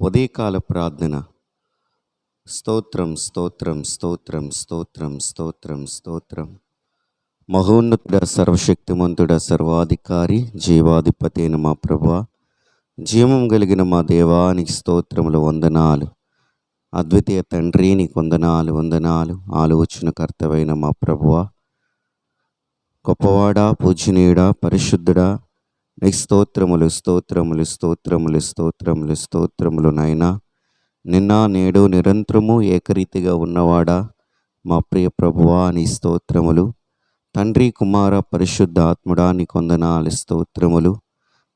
ఉదయకాల ప్రార్థన. స్తోత్రం స్తోత్రం స్తోత్రం స్తోత్రం స్తోత్రం స్తోత్రం. మహోన్నతుడ సర్వశక్తిమంతుడ సర్వాధికారి జీవాధిపతి అయిన మా ప్రభా జీవం కలిగిన మా దేవానికి స్తోత్రములు వందనాలు. అద్వితీయ తండ్రి నీకు వందనాలు వందనాలు. ఆలోచన కర్తవైన మా ప్రభువ గొప్పవాడా పూజనీయుడా పరిశుద్ధుడా నీకు స్తోత్రములు స్తోత్రములు స్తోత్రములు స్తోత్రములు స్తోత్రములు నాయనా. నిన్న నేడు నిరంతరము ఏకరీతిగా ఉన్నవాడా మా ప్రియ ప్రభువా నీ స్తోత్రములు. తండ్రి కుమార పరిశుద్ధ ఆత్ముడా నీ కొందనాలు స్తోత్రములు.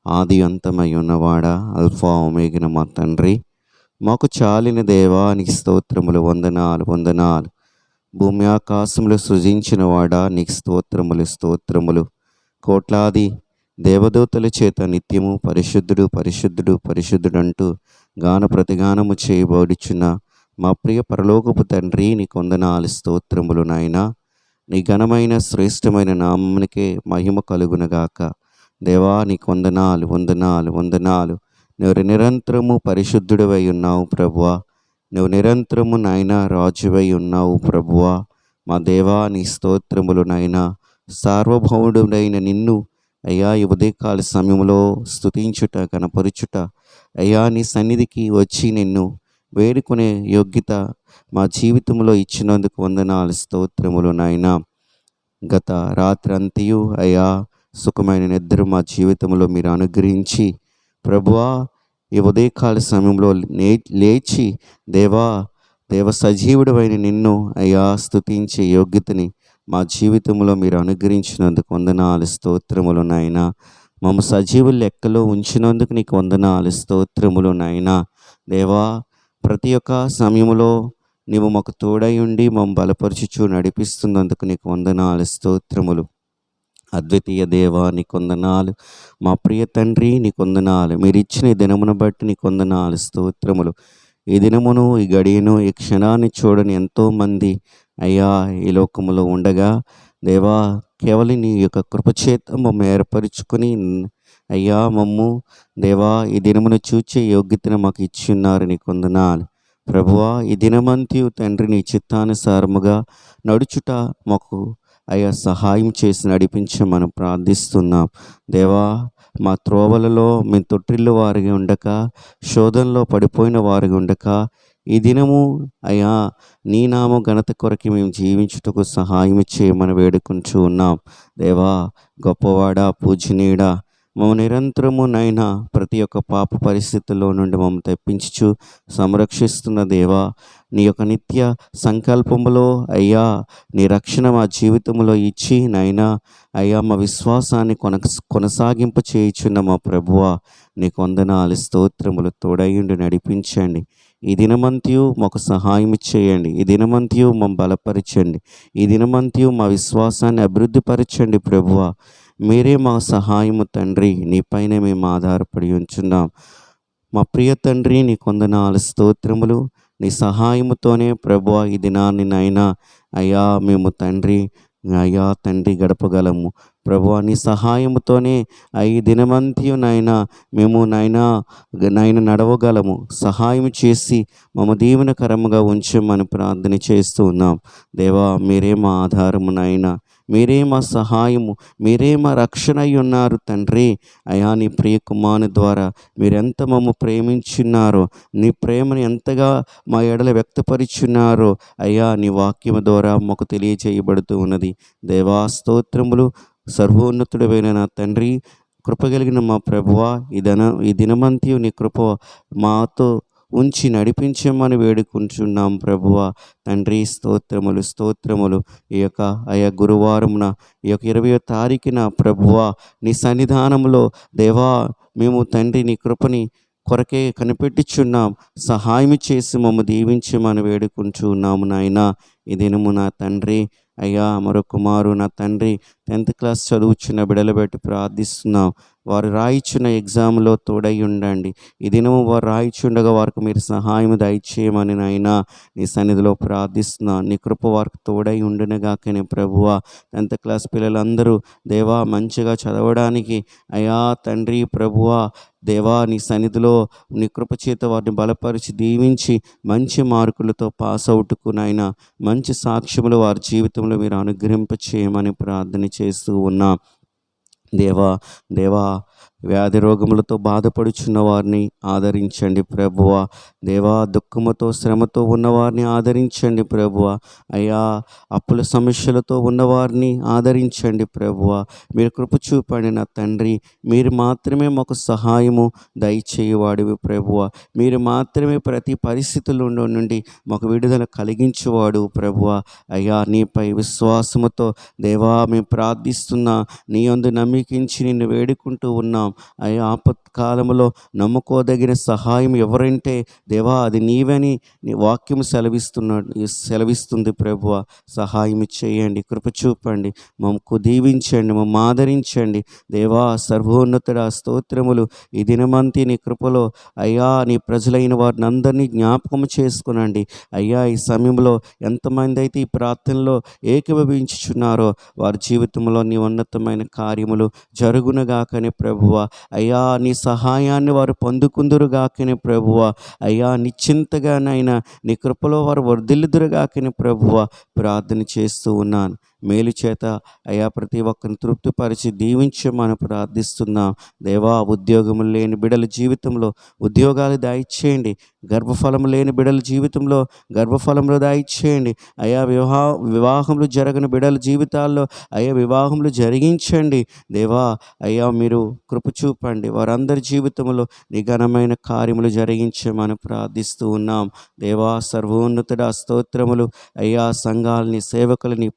ఆది అంతమై ఉన్నవాడా అల్ఫా ఒమేగిన మా తండ్రి. మాకు చాలిన దేవా నీ స్తోత్రములు వందనాలు వందనాలు. భూమి ఆకాశములు సృజించిన వాడా నీకు స్తోత్రములు స్తోత్రములు. కోట్లాది దేవదూతల చేత నిత్యము పరిశుద్ధుడు పరిశుద్ధుడు పరిశుద్ధుడు అంటూ గాన ప్రతిగానము చేయబడుచున్న మా ప్రియ పరలోకపు తండ్రి నీ కొందనాలు స్తోత్రములు నాయనా. నీ ఘనమైన శ్రేష్టమైన నామమునికే మహిమ కలుగునగాక. దేవా నీ కొందనాలు వందనాలు వందనాలు. నువ్వు నిరంతరము పరిశుద్ధుడివై ఉన్నావు ప్రభువా. నువ్వు నిరంతరము నాయన రాజువై ఉన్నావు ప్రభువా. మా దేవా నీ స్తోత్రములు నాయన. సార్వభౌముడైన నిన్ను అయ్యా ఈ ఉదయకాల సమయంలో స్థుతించుట కనపరుచుట అయ్యా నీ సన్నిధికి వచ్చి నిన్ను వేడుకునే యోగ్యత మా జీవితంలో ఇచ్చినందుకు వందనాలు స్తోత్రములు నాయన. గత రాత్రంతయు అయ్యా సుఖమైన నిద్ర మా జీవితంలో మీరు అనుగ్రహించి ప్రభువా ఈ ఉదయకాల సమయంలో లేచి దేవా దేవ సజీవుడైన నిన్ను అయ్యా స్థుతించే యోగ్యతని మా జీవితంలో మీరు అనుగ్రహించినందుకు వందనాలు స్తోత్రములు నాయన. మమ్మ సజీవుల లెక్కలో ఉంచినందుకు నీకు వందనాలు స్తోత్రములు నాయన. దేవా ప్రతి ఒక్క సమయంలో నీవు మాకు తోడై ఉండి మమ్మ బలపరుచుచు నడిపిస్తున్నందుకు నీకు వందనాలు స్తోత్రములు. అద్వితీయ దేవా నీ కొందనాలు మా ప్రియ తండ్రి నీ కొందనాలు మీరు ఇచ్చిన దినమును బట్టి నీ కొందనాలు స్తోత్రములు. ఈ దినమును ఈ గడియను ఈ క్షణాన్ని చూడని ఎంతోమంది అయ్యా ఈ లోకములో ఉండగా దేవా కేవలం నీ యొక్క కృపచేత మమ్మ ఏర్పరచుకొని అయ్యా మమ్ము దేవా ఈ దినమును చూచే యోగ్యతను మాకు ఇచ్చి ఉన్నారు నీ కొందనాలు. ప్రభువా ఈ దినమంతియు తండ్రి నీ చిత్తానుసారముగా నడుచుట మాకు అయ్యా సహాయం చేసి నడిపించమని ప్రార్థిస్తున్నాం. దేవా మా త్రోవలలో మేము తొట్టిల్లు వారిగా ఉండక శోధనలో పడిపోయిన వారిగా ఉండక ఈ దినము అయ్యా నీ నామ ఘనత కొరకు మేము జీవించుటకు సహాయం చేయమని వేడుకుంటూ ఉన్నాం. దేవా గొప్పవాడా పూజనీయుడా మమ్మ నిరంతరము నైనా ప్రతి ఒక్క పాప పరిస్థితుల్లో నుండి మమ్మల్ని తెప్పించుచు సంరక్షిస్తున్న దేవా నీ యొక్క నిత్య సంకల్పములో అయ్యా నీ రక్షణ మా జీవితంలో ఇచ్చి నైనా అయ్యా మా విశ్వాసాన్ని కొన కొనసాగింప చేయుచున్న మా ప్రభువ నీ కొందనాలు స్తోత్రములు తోడయుండి నడిపించండి. ఈ దినమంత్యు మాకు సహాయం చేయండి ఈ దినమంత్యు మమ్మల్ని బలపరచండి. ఈ దినమంత్యు మా విశ్వాసాన్ని అభివృద్ధిపరచండి ప్రభువ. మీరే మా సహాయము తండ్రి. నీపైనే మేము ఆధారపడి ఉంచున్నాం. మా ప్రియ తండ్రి నీ కొందనాలు స్తోత్రములు. నీ సహాయముతోనే ప్రభు ఈ దినాన్ని నైనా అయ్యా మేము తండ్రి. అయ్యా తండ్రి గడపగలము. ప్రభు నీ సహాయముతోనే ఈ దినమంతియు నాయన మేము నాయనా నాయన నడవగలము. సహాయం చేసి మమ్మ దీవెనకరముగా ఉంచమని ప్రార్థన చేస్తూ ఉన్నాం. దేవా మీరే మా ఆధారము నాయన. మీరే మా సహాయము మీరే మా రక్షణ అయి ఉన్నారు తండ్రి. అయా నీ ప్రియ కుమారుని ద్వారా మీరెంత మమ్మ ప్రేమించున్నారో నీ ప్రేమను ఎంతగా మా ఎడల వ్యక్తపరిచున్నారో అయ్యా నీ వాక్యము ద్వారా మాకు తెలియజేయబడుతూ ఉన్నది. దేవా స్తోత్రములు సర్వోన్నతుడమైన నా తండ్రి. కృపగలిగిన మా ప్రభువా ఈ దిన ఈ దినమంతి నీ కృప మాతో ఉంచి నడిపించమని వేడుకుంటున్నాం ప్రభువ. తండ్రి స్తోత్రములు స్తోత్రములు. ఈ యొక్క ఆయా గురువారమున ఈ యొక్క ఇరవయో తారీఖున ప్రభువ నీ సన్నిధానంలో దేవా మేము తండ్రి నీ కృపని కొరకే కనిపెట్టిచున్నాం. సహాయం చేసి మమ్మ దీవించమని వేడుకుంటున్నాము నాయన. ఈ దినము నా తండ్రి అయ్యా మరో కుమారు నా తండ్రి. టెన్త్ క్లాస్ చదువుచున్న బిడలు బట్టి ప్రార్థిస్తున్నాం. వారు రాయిచున్న ఎగ్జామ్లో తోడై ఉండండి. ఈ దినము వారు రాయిచుండగా వారికి మీరు సహాయం దయచేయమని నాయనా నీ సన్నిధిలో ప్రార్థిస్తున్నా. నీ కృప వారికి తోడై ఉండునుగాకనే ప్రభువ. టెన్త్ క్లాస్ పిల్లలందరూ దేవా మంచిగా చదవడానికి అయా తండ్రి ప్రభువా దేవా నీ సన్నిధిలో నీ కృప చేత వారిని బలపరిచి దీవించి మంచి మార్కులతో పాస్ అవుట్కు నాయన. మంచి సాక్ష్యములు వారి జీవితంలో మీరు అనుగ్రహింప చేయమని ప్రార్థన చేస్తూ ఉన్న దేవా దేవా వ్యాధి రోగములతో బాధపడుచున్న వారిని ఆదరించండి ప్రభువ. దేవా దుఃఖముతో శ్రమతో ఉన్నవారిని ఆదరించండి ప్రభువ. అయ్యా అప్పుల సమస్యలతో ఉన్నవారిని ఆదరించండి ప్రభువ. మీరు కృప చూపండి నా తండ్రి. మీరు మాత్రమే మాకు సహాయము దయచేయవాడివి ప్రభువ. మీరు మాత్రమే ప్రతి పరిస్థితుల్లో నుండి మాకు విడుదల కలిగించేవాడు ప్రభువ. అయ్యా నీపై విశ్వాసముతో దేవా మేము ప్రార్థిస్తున్నా నీ అందు నమ్మికించి నిన్ను వేడుకుంటూ ఉన్నాం. అయ్యా ఆపత్కాలంలో నమ్ముకోదగిన సహాయం ఎవరంటే దేవా అది నీవని నీ వాక్యం సెలవిస్తున్నాడు సెలవిస్తుంది ప్రభువ. సహాయం చేయండి కృప చూపండి మమ్మకు దీవించండి మమ్మ ఆదరించండి. దేవా సర్వోన్నతుడ స్తోత్రములు ఈ దినమంతి నీ కృపలో. అయ్యా నీ ప్రజలైన వారిని అందరినీ జ్ఞాపకం చేసుకునండి. అయ్యా ఈ సమయంలో ఎంతమంది అయితే ఈ ప్రార్థనలో ఏకీభవించుచున్నారో వారి జీవితంలో నీ ఉన్నతమైన కార్యములు జరుగునగాకని ప్రభువ. అయ్యా నీ సహాయాన్ని వారు పొందుకుందురుగాకని ప్రభువ. అయ్యా నిశ్చింతగానైనా నీ కృపలో వారు వర్ధిల్లుదురుగాకని ప్రభువ. ప్రార్థన చేస్తూ ఉన్నాను. మేలు చేత అయా ప్రతి ఒక్కరిని తృప్తిపరిచి దీవించమని ప్రార్థిస్తున్నాం దేవా ఉద్యోగములు లేని బిడల జీవితంలో ఉద్యోగాలు దాయిచ్చేయండి. గర్భఫలం లేని బిడల జీవితంలో గర్భఫలంలో దాయిచ్చేయండి. అయా వివాహ వివాహంలో జరగని బిడల జీవితాల్లో అయ్యా వివాహములు జరిగించండి. దేవా అయ్యా మీరు కృప చూపండి. వారందరి జీవితంలో నిఘనమైన కార్యములు జరిగించమని ప్రార్థిస్తూ ఉన్నాం. దేవా సర్వోన్నతుడ స్తోత్రములు. అయ్యా సంఘాలని సేవకులని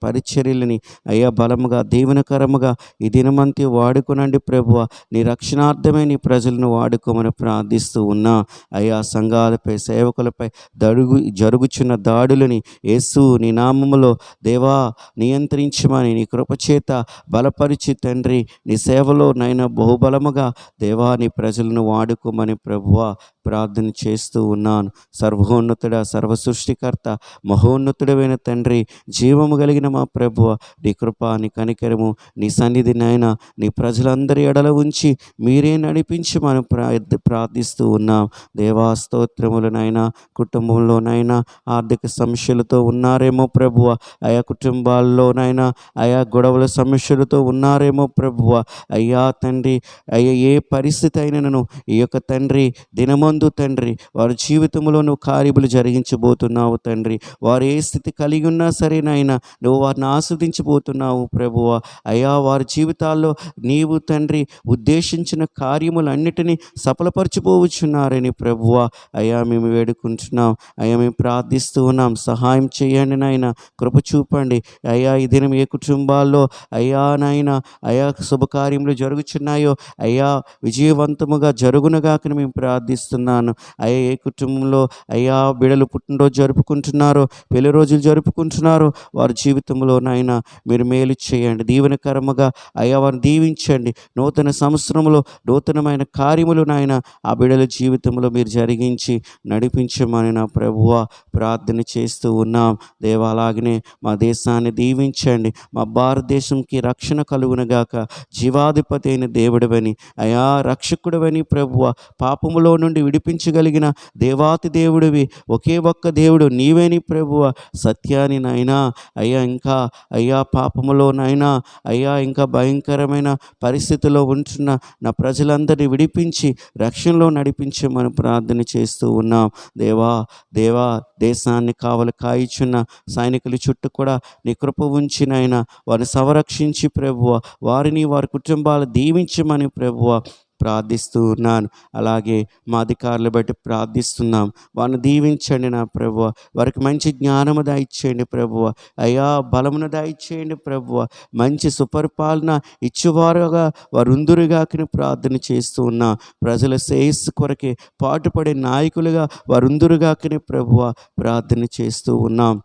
పరిచర్యలని అయ్యా బలముగా దీవెనకరముగా ఈ దినమంతి వాడుకునండి ప్రభువ. నీ రక్షణార్థమే నీ ప్రజలను వాడుకోమని ప్రార్థిస్తూ ఉన్నా. అయ్యా సంఘాలపై సేవకులపై దడుగు జరుగుచున్న దాడులని యేసు నీ నామములో దేవా నియంత్రించమని నీ కృపచేత బలపరిచి తండ్రి నీ సేవలో నైనా బహుబలముగా దేవా నీ ప్రజలను వాడుకోమని ప్రభువ. ప్రార్థన చేస్తూ ఉన్నాను. సర్వోన్నతుడ సర్వ సృష్టికర్త మహోన్నతుడమైన తండ్రి జీవము కలిగిన మా ప్రభువ నీ కృప నీ కనికరము నీ సన్నిధి నాయన నీ ప్రజలందరి ఎడల ఉంచి మీరే నడిపించి మనం ప్రార్థ ప్రార్థిస్తూ ఉన్నాం. దేవాస్తోత్రములనైనా కుటుంబంలోనైనా ఆర్థిక సమస్యలతో ఉన్నారేమో ప్రభువ ఆయా కుటుంబాల్లోనైనా ఆయా గొడవల సమస్యలతో ఉన్నారేమో ప్రభువ. అయ్యా తండ్రి అయ్యా ఏ పరిస్థితి అయినను ఈ యొక్క తండ్రి దినమందు తండ్రి. వారి జీవితంలో నువ్వు కార్యములు జరిగించబోతున్నావు తండ్రి. వారు ఏ స్థితి కలిగి ఉన్నా సరే నాయన నువ్వు వారిని ఆస్వాదించబోతున్నావు ప్రభువ. అయ్యా వారి జీవితాల్లో నీవు తండ్రి ఉద్దేశించిన కార్యములన్నిటినీ సఫలపరచిపోవచ్చున్నారని ప్రభువ. అయ్యా మేము వేడుకుంటున్నాం. అయ్యా మేము ప్రార్థిస్తూ ఉన్నాం. సహాయం చేయండి నాయన. కృప చూపండి. అయ్యా ఈ దినం ఏ కుటుంబాల్లో అయ్యా నాయన అయా శుభకార్యములు జరుగుచున్నాయో అయ్యా విజయవంతముగా జరుగునగాకని మేము ప్రార్థిస్తున్నాం. ప్రార్థిస్తున్నాను అయ్యా ఏ కుటుంబంలో అయ్యా బిడలు పుట్టినరోజు జరుపుకుంటున్నారో పెళ్ళి రోజులు జరుపుకుంటున్నారో వారి జీవితంలో నాయన మీరు మేలు చేయండి. దీవెనకరముగా అయ్యా వారిని దీవించండి. నూతన సంవత్సరంలో నూతనమైన కార్యములు నాయన ఆ బిడల జీవితంలో మీరు జరిగించి నడిపించమని నా ప్రభువ ప్రార్థన చేస్తూ ఉన్నాం. దేవాలాగనే మా దేశాన్ని దీవించండి. మా భారతదేశంకి రక్షణ కలుగునగాక. జీవాధిపతి అయిన దేవుడవని అయా రక్షకుడవని ప్రభువ పాపములో నుండి విడిపించగలిగిన దేవాతి దేవుడివి. ఒకే ఒక్క దేవుడు నీవేని ప్రభువ. సత్యాన్ని నాయనా అయ్యా ఇంకా అయ్యా పాపములోనైనా అయ్యా ఇంకా భయంకరమైన పరిస్థితిలో ఉంటున్న నా ప్రజలందరినీ విడిపించి రక్షణలో నడిపించమని ప్రార్థన చేస్తూ ఉన్నాం. దేవా దేవా దేశాన్ని కావలి కాయిచున్న సైనికుల చుట్టూ కూడా నీ కృప ఉంచినైనా వారిని సంరక్షించి ప్రభువ. వారిని వారి కుటుంబాలు దీవించమని ప్రభువ. ప్రార్థిస్తూ ఉన్నాను. అలాగే మా అధికారులు బట్టి ప్రార్థిస్తున్నాం. వారిని దీవించండి నా ప్రభువ. వారికి మంచి జ్ఞానము దాయిచ్చేయండి ప్రభువ. అయ్యా బలమును దాయిచ్చేయండి ప్రభువ. మంచి సుపరిపాలన ఇచ్చేవారుగా వారు ఉందురుగాకని ప్రార్థన చేస్తూ ఉన్నా. ప్రజల శ్రేయస్సు కొరకే పాటుపడే నాయకులుగా వారు ఉందురుగాకని ప్రభువ ప్రార్థన చేస్తూ ఉన్నాం.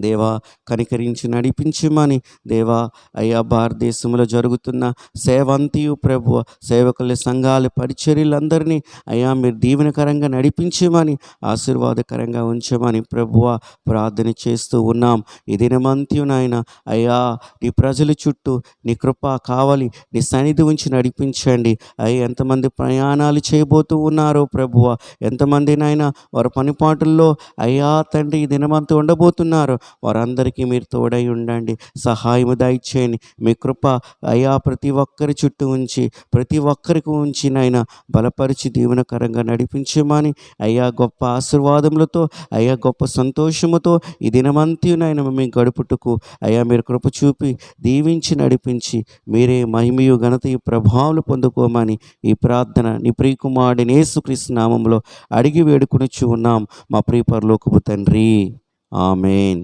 దేవా కనికరించి నడిపించమని. దేవా అయ్యా భారతదేశంలో జరుగుతున్న సేవంతియు ప్రభు సేవకుల సంఘాల పరిచర్యలందరినీ అయ్యా మీరు దీవెనకరంగా నడిపించమని ఆశీర్వాదకరంగా ఉంచమని ప్రభువ ప్రార్థన చేస్తూ ఉన్నాం. ఈ దినమంత్యు నాయన అయ్యా నీ ప్రజల చుట్టూ నీ కృప కావాలి నీ సన్నిధి ఉంచి నడిపించండి. అయ్యా ఎంతమంది ప్రయాణాలు చేయబోతూ ఉన్నారో ప్రభువ ఎంతమంది వారి పనిపాటుల్లో అయ్యా తండ్రి ఈ దినమంతా ఉండబోతున్నారు. వారందరికీ మీరు తోడై ఉండండి. సహాయము దయచేయండి. మీ కృప అయ్యా ప్రతి ఒక్కరి చుట్టూ ఉంచి ప్రతి ఒక్కరికి ఉంచి నాయన బలపరిచి దీవెనకరంగా నడిపించమని అయ్యా గొప్ప ఆశీర్వాదములతో అయ్యా గొప్ప సంతోషముతో ఈ దినమంతి మేము గడుపుటకు అయ్యా మీరు కృప చూపి దీవించి నడిపించి మీరే మహిమయు ఘనతయు ప్రభావాలు పొందుకోమని ఈ ప్రార్థన నీ ప్రియకుమారుడిని యేసుక్రీస్తు నామంలో అడిగి వేడుకొనిచ్చు ఉన్నాం. మా ప్రియపరలోకపు తండ్రి. ஆமேன்